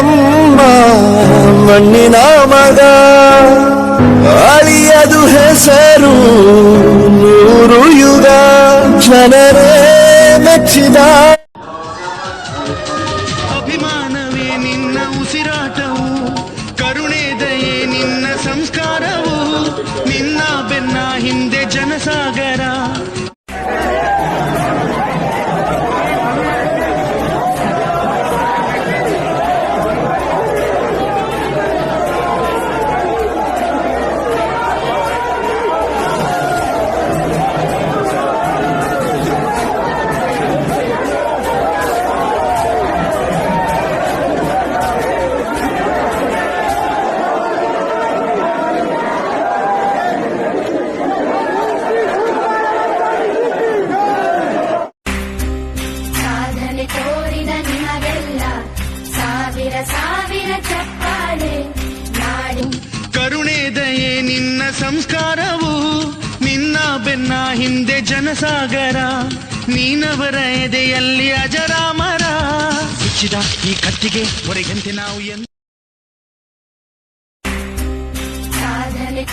ನಮ್ಮ ಮಣ್ಣಿನ ಮಗ. ಅಳಿಯದು ಹೆಸರು ನೂರು ಯುಗ. ಜನರೇ ಮೆಚ್ಚಿದ. ಅಭಿಮಾನವೇ ನಿನ್ನ ಉಸಿರಾಟವು, ಕರುಣೆ ದಯೆ ನಿನ್ನ ಸಂಸ್ಕಾರವು, ನಿನ್ನ ಬೆನ್ನ ಹಿಂದೆ ಜನಸಾಗರ. ಕರುಣೆ ದಯೆ ನಿನ್ನ ಸಂಸ್ಕಾರವು ನಿನ್ನ ಬೆನ್ನ ಹಿಂದೆ ಜನಸಾಗರ ನೀನವರ ಎದೆಯಲ್ಲಿ ಅಜರಾಮರ. ಮುಚ್ಚಿದ ಈ ಕತ್ತಿಗೆ ಹೊರಗಂತೆ ನಾವು ಎಂದು ಸಾಧನೆ